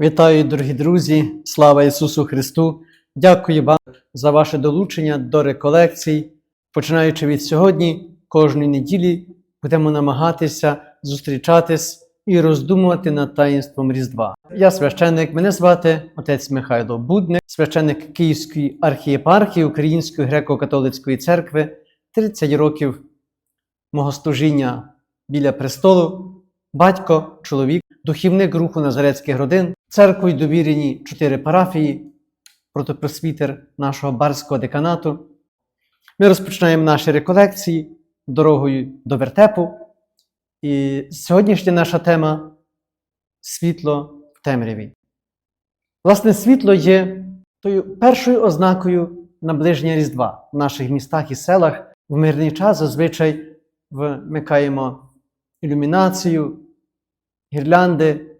Вітаю, дорогі друзі! Слава Ісусу Христу! Дякую вам за ваше долучення до реколекцій. Починаючи від сьогодні, кожної неділі будемо намагатися зустрічатись і роздумувати над таїнством Різдва. Я священник, мене звати отець Михайло Будник, священник Київської архієпархії Української греко-католицької церкви, 30 років мого служіння біля престолу, батько, чоловік, духівник руху Назарецьких родин, церквою довірені чотири парафії, протопросвітер нашого барського деканату. Ми розпочинаємо наші реколекції дорогою до вертепу. І сьогоднішня наша тема світло в темряві. Власне, світло є тою першою ознакою наближення Різдва в наших містах і селах. В мирний час зазвичай вмикаємо ілюмінацію, гірлянди,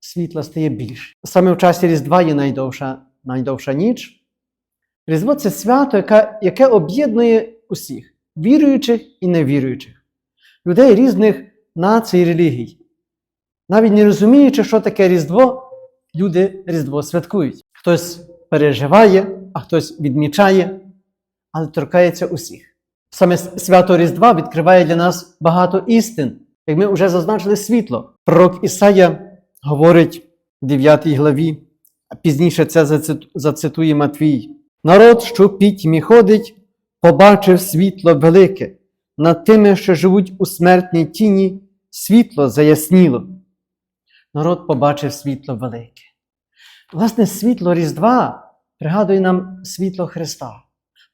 світла стає більше. Саме в часі Різдва є найдовша, найдовша ніч. Різдво це свято, яке, яке об'єднує усіх віруючих і невіруючих, людей різних націй і релігій. Навіть не розуміючи, що таке Різдво, люди Різдво святкують. Хтось переживає, а хтось відмічає, але торкається усіх. Саме свято Різдва відкриває для нас багато істин, як ми вже зазначили світло. Пророк Ісая говорить в 9 главі, а пізніше це зацитує Матвій. Народ, що пітьмі ходить, побачив світло велике, над тими, що живуть у смертній тіні, світло заясніло. Народ побачив світло велике. Власне, світло Різдва пригадує нам світло Христа.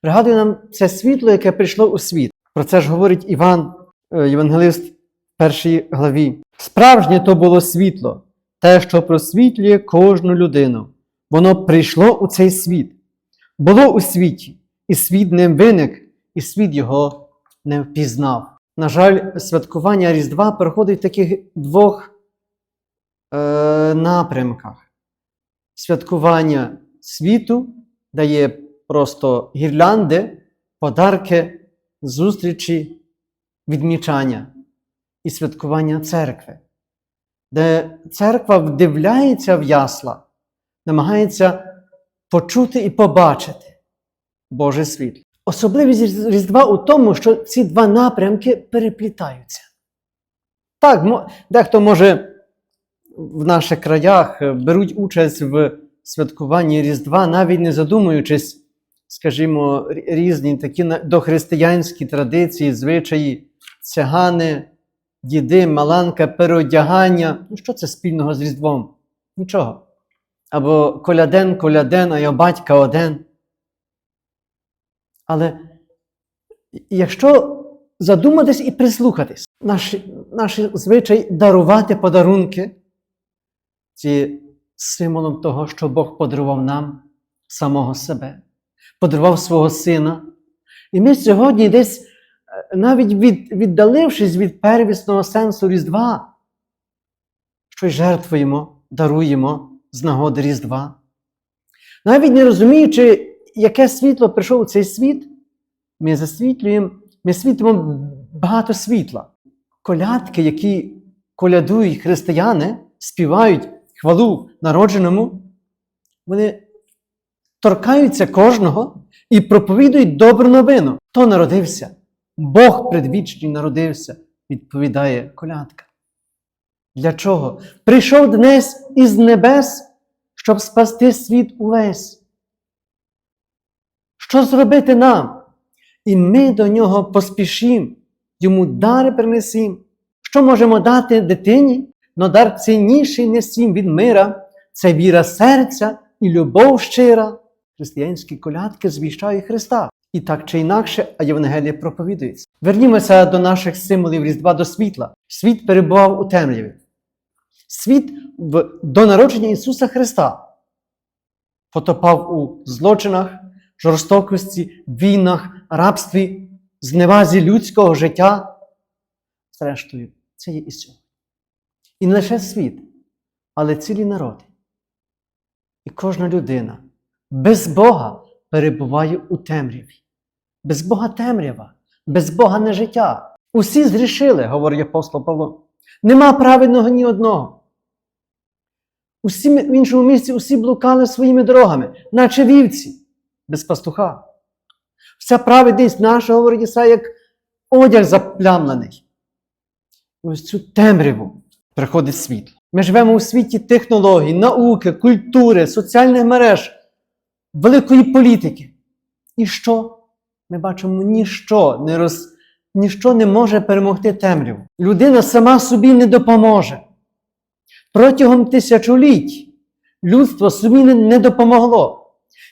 Пригадує нам це світло, яке прийшло у світ. Про це ж говорить Іван, е, Євангелист в першій главі. Справжнє то було світло, те, що просвітлює кожну людину. Воно прийшло у цей світ. Було у світі, і світ ним виник, і світ його не впізнав. На жаль, святкування Різдва проходить в таких двох е, напрямках. Святкування світу дає просто гірлянди, подарки, зустрічі, відмічання і святкування церкви, де церква вдивляється в ясла, намагається почути і побачити Боже світло. Особливість Різдва у тому, що ці два напрямки переплітаються. Так, дехто може в наших краях беруть участь в святкуванні Різдва, навіть не задумуючись, скажімо, різні такі дохристиянські традиції, звичаї, цягани, діди, маланка, переодягання. Ну, що це спільного з Різдвом? Нічого. Або коляден, коляден, а я батька один. Але якщо задуматись і прислухатись, наш, наш звичай дарувати подарунки, це символом того, що Бог подарував нам самого себе, подарував свого сина. І ми сьогодні десь, е, навіть від, віддалившись від первісного сенсу Різдва, щось жертвуємо, даруємо з нагоди Різдва. Навіть не розуміючи, яке світло прийшло у цей світ, ми засвітлюємо, ми світимо багато світла. Колядки, які колядують християни, співають хвалу народженому, вони торкаються кожного і проповідують добру новину. Хто народився? Бог предвічний народився, відповідає колядка. Для чого? Прийшов днес із небес, щоб спасти світ увесь. Що зробити нам? І ми до нього поспішім, йому дари принесім. Що можемо дати дитині? Но дар цінніший несім від мира, це віра серця і любов щира. Християнські колядки звіщають Христа. І так чи інакше, а Євангеліє проповідується. Вернімося до наших символів Різдва до світла. Світ перебував у темряві. Світ в, до народження Ісуса Христа потопав у злочинах, жорстокості, війнах, рабстві, зневазі людського життя. Зрештою, це є і. І не лише світ, але цілі народи. І кожна людина без Бога перебуває у темряві. Без Бога темрява, без Бога не життя. Усі зрішили, говорить апостол Павло. Нема праведного ні одного. Усі, в іншому місці усі блукали своїми дорогами, наче вівці, без пастуха. Вся праведність наша, говорить Ісая, як одяг заплямлений. Ось цю темряву приходить світло. Ми живемо у світі технологій, науки, культури, соціальних мереж, великої політики. І що? Ми бачимо, ніщо не, роз... ніщо не може перемогти темряву. Людина сама собі не допоможе. Протягом тисячоліть людство собі не- допомогло.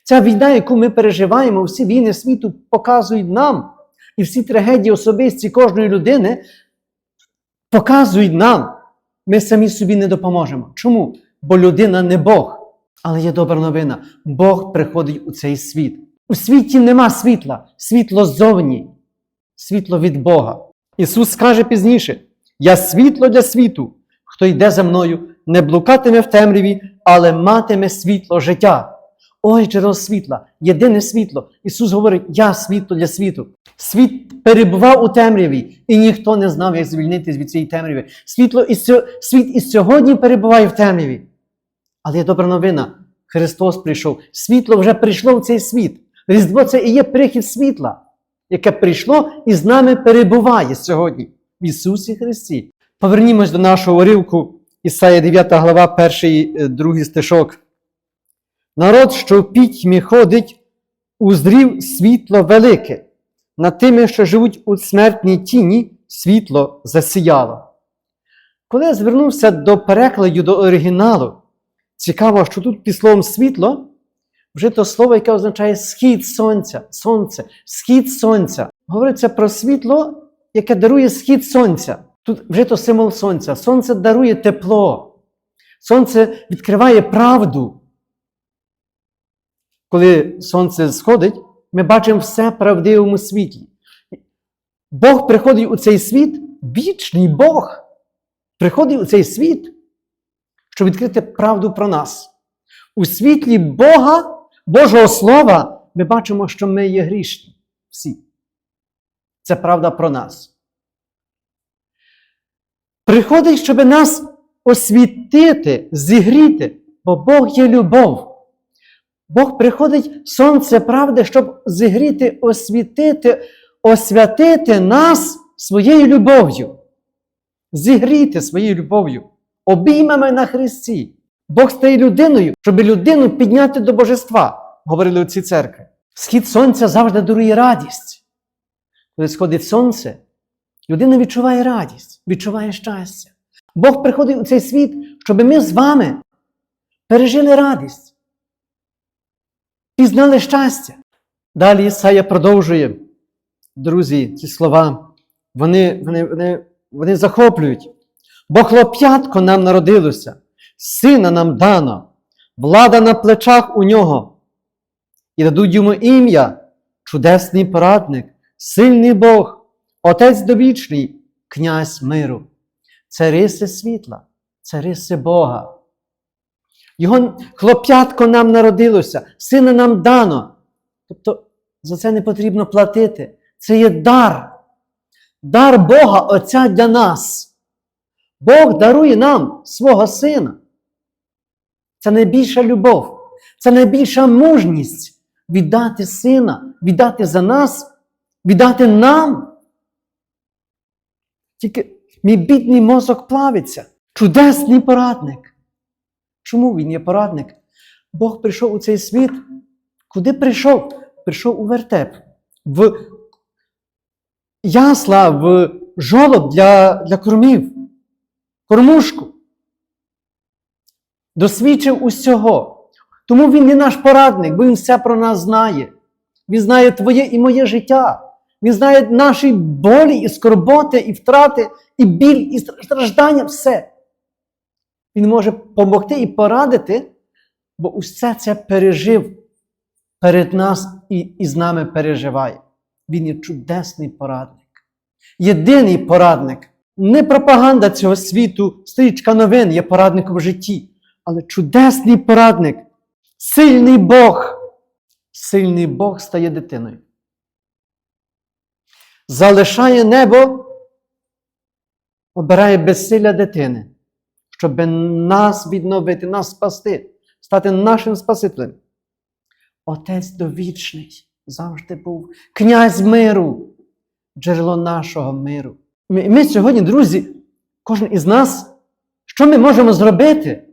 Ця війна, яку ми переживаємо, всі війни світу показують нам, і всі трагедії особисті кожної людини показують нам, ми самі собі не допоможемо. Чому? Бо людина не Бог. Але є добра новина. Бог приходить у цей світ. У світі нема світла, світло ззовні, світло від Бога. Ісус скаже пізніше: Я світло для світу. Хто йде за мною, не блукатиме в темряві, але матиме світло життя. Ой, джерело світла, єдине світло. Ісус говорить: Я світло для світу. Світ перебував у темряві, і ніхто не знав, як звільнитись від цієї темряви. Світло і світ і сьогодні перебуває в темряві. Але є добра новина. Христос прийшов. Світло вже прийшло в цей світ. Різдво це і є прихід світла, яке прийшло і з нами перебуває сьогодні в Ісусі Христі. Повернімось до нашого уривку Ісая 9 глава, перший, е, другий стишок. Народ, що в пітьмі ходить, узрів світло велике. Над тими, що живуть у смертній тіні, світло засіяло. Коли я звернувся до перекладу до оригіналу, цікаво, що тут під словом світло вже то слово, яке означає схід сонця, сонце, схід сонця. Говориться про світло, яке дарує схід сонця. Тут вже то символ сонця. Сонце дарує тепло. Сонце відкриває правду. Коли сонце сходить, ми бачимо все правдивому світлі. Бог приходить у цей світ, вічний Бог приходить у цей світ, щоб відкрити правду про нас. У світлі Бога, Божого Слова, ми бачимо, що ми є грішні. Всі. Це правда про нас. Приходить, щоб нас освітити, зігріти, бо Бог є любов. Бог приходить сонце правди, щоб зігріти, освітити, освятити нас своєю любов'ю. Зігріти своєю любов'ю, обіймами на Христі. Бог стає людиною, щоб людину підняти до божества, говорили отці церкви. Схід сонця завжди дарує радість. Коли сходить сонце, людина відчуває радість, відчуває щастя. Бог приходить у цей світ, щоб ми з вами пережили радість, пізнали щастя. Далі Ісая продовжує. Друзі, ці слова, вони, вони, вони, вони захоплюють. Бо хлоп'ятко нам народилося, сина нам дано, влада на плечах у нього. І дадуть йому ім'я, чудесний порадник, сильний Бог, Отець довічний, князь миру. Це риси світла, це риси Бога. Його хлоп'ятко нам народилося, сина нам дано. Тобто за це не потрібно платити. Це є дар. Дар Бога Отця для нас. Бог дарує нам свого сина. Це найбільша любов, це найбільша мужність віддати сина, віддати за нас, віддати нам. Тільки мій бідний мозок плавиться. Чудесний порадник. Чому він є порадник? Бог прийшов у цей світ. Куди прийшов? Прийшов у вертеп, в ясла, в жолоб для, для кормів, кормушку. Досвідчив усього. Тому він не наш порадник, бо він все про нас знає. Він знає твоє і моє життя. Він знає наші болі, і скорботи, і втрати, і біль, і страждання, все. Він може допомогти і порадити, бо усе це пережив перед нас і, і з нами переживає. Він є чудесний порадник. Єдиний порадник. Не пропаганда цього світу, стрічка новин є порадником в житті, але чудесний порадник, сильний Бог. Сильний Бог стає дитиною. Залишає небо, обирає безсилля дитини, щоб нас відновити, нас спасти, стати нашим Спасителем. Отець довічний завжди був князь миру, джерело нашого миру. Ми, сьогодні, друзі, кожен із нас, що ми можемо зробити,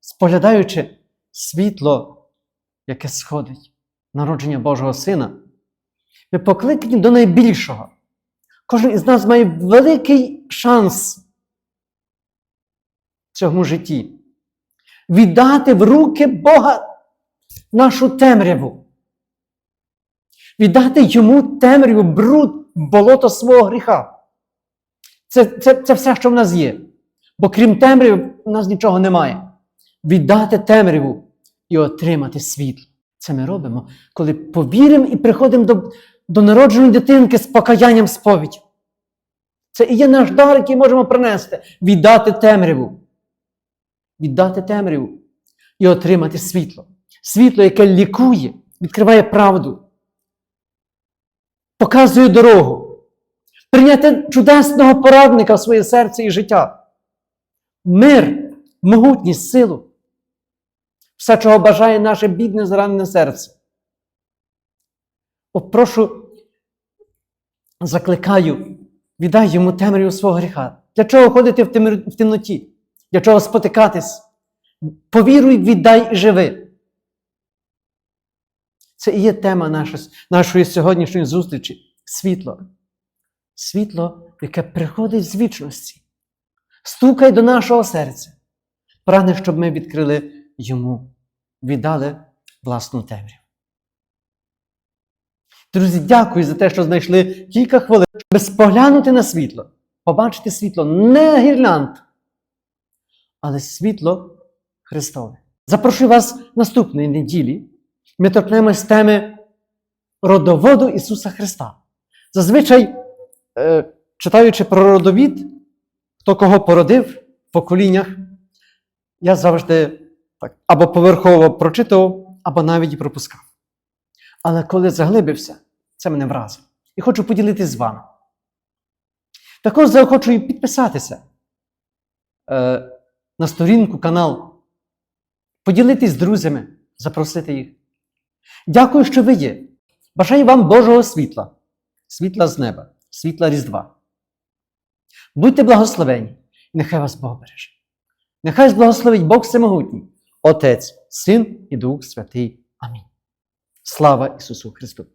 споглядаючи світло, яке сходить, народження Божого Сина. Ми покликані до найбільшого. Кожен із нас має великий шанс в цьому житті віддати в руки Бога нашу темряву, віддати йому темряву, бруд, болото свого гріха. Це, це, це все, що в нас є. Бо крім темряви, в нас нічого немає. Віддати темряву і отримати світло. Це ми робимо, коли повіримо і приходимо до, до народженої дитинки з покаянням сповідь. Це і є наш дар, який можемо принести. Віддати темряву. Віддати темряву і отримати світло. Світло, яке лікує, відкриває правду, показує дорогу, прийняти чудесного порадника в своє серце і життя. Мир, могутність, силу. Все, чого бажає наше бідне зранене серце. О, прошу, закликаю, віддай йому темряву свого гріха. Для чого ходити в, темр... в темноті? Для чого спотикатись? Повіруй, віддай і живи. Це і є тема нашої, нашої сьогоднішньої зустрічі. Світло. Світло, яке приходить з вічності. Стукай до нашого серця. Прагне, щоб ми відкрили йому, віддали власну темряву. Друзі, дякую за те, що знайшли кілька хвилин, щоб споглянути на світло, побачити світло не гірлянд, але світло Христове. Запрошую вас наступної неділі. Ми торкнемось теми родоводу Ісуса Христа. Зазвичай, читаючи про родовід, хто кого породив в поколіннях, я завжди так, або поверхово прочитував, або навіть пропускав. Але коли заглибився, це мене вразило. І хочу поділитися з вами. Також заохочую підписатися е, на сторінку, канал, поділитись з друзями, запросити їх. Дякую, що ви є. Бажаю вам Божого світла, світла з неба, світла Різдва. Будьте благословені, і нехай вас Бог береже. Нехай благословить Бог Всемогутній, Отець, Син і Дух Святий. Амінь. Слава Ісусу Христу!